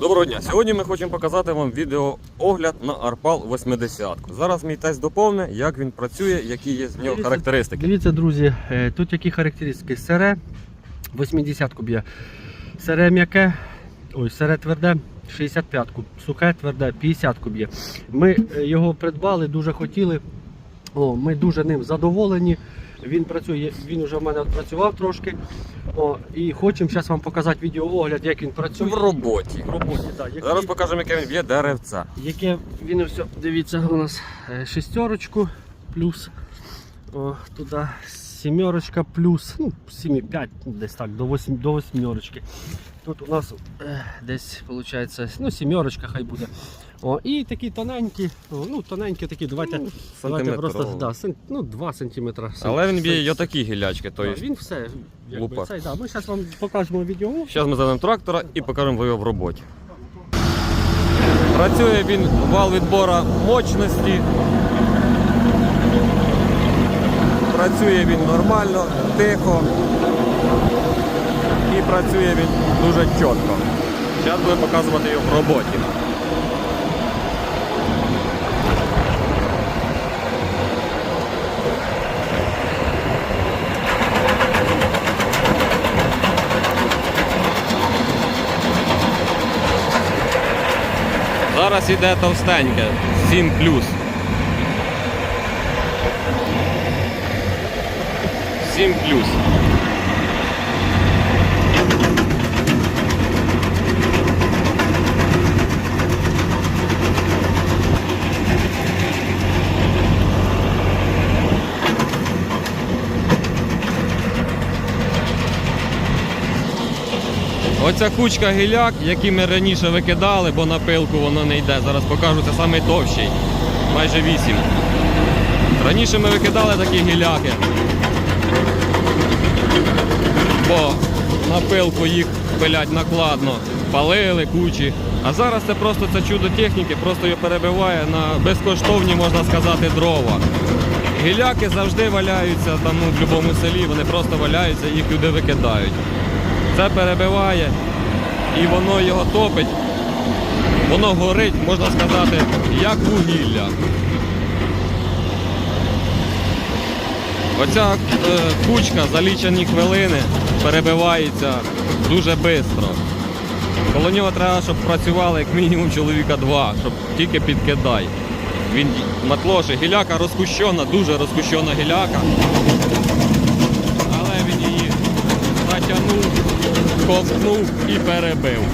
Доброго дня! Сьогодні ми хочемо показати вам відеоогляд на Арпал 80. Зараз мій тесть доповне, як він працює, які є з нього Дивіться, характеристики. Дивіться, друзі, е, тут які характеристики. Сере 80-ку б'є. Сере м'яке, ой, сере тверде 65-ку, сухе тверде 50-ку б'є. Ми е, його придбали, дуже хотіли. О, ми дуже ним задоволені. Він працює, він вже в мене працював трошки. О, і хочемо зараз вам показати відеоогляд, як він працює. В роботі. В роботі, так. Як Зараз покажемо, яке він б'є деревця. Яке він все, дивіться, у нас е, шестерочку плюс о, туди сімерочка плюс, ну, 7,5, десь так, до 8, до восьмерочки. Тут у нас е, десь виходить, ну, сімерочка хай буде. О, і такі тоненькі, ну, тоненькі такі, давайте, давайте просто да, сен, ну, 2 сантиметра. Але він б'є отакі гілячки. Да, Тобто, він все, якби, цей, да. Ми зараз вам покажемо відео. Зараз ми зайдемо трактора і покажемо його в роботі. Працює він вал відбора мощності. Працює він нормально, тихо. І працює він дуже чітко. Зараз будемо показувати його в роботі. Зараз іде товстеньке, 7 плюс. 7 плюс. Оця кучка гіляк, які ми раніше викидали, бо на пилку воно не йде. Зараз покажу, це самий товщий, майже 8. Раніше ми викидали такі гіляки, бо на пилку їх пилять накладно, палили кучі. А зараз це просто це чудо техніки, просто його перебиває на безкоштовні, можна сказати, дрова. Гіляки завжди валяються там ну, в будь-якому селі, вони просто валяються, їх люди викидають. Це перебиває і воно його топить. Воно горить, можна сказати, як вугілля. Оця е, кучка за лічені хвилини перебивається дуже швидко. Коло нього треба, щоб працювали як мінімум чоловіка два, щоб тільки підкидай. Він натлоший. Гіляка розкущена, дуже розкущена гіляка. Але він її натягнув, ковтнув і перебив.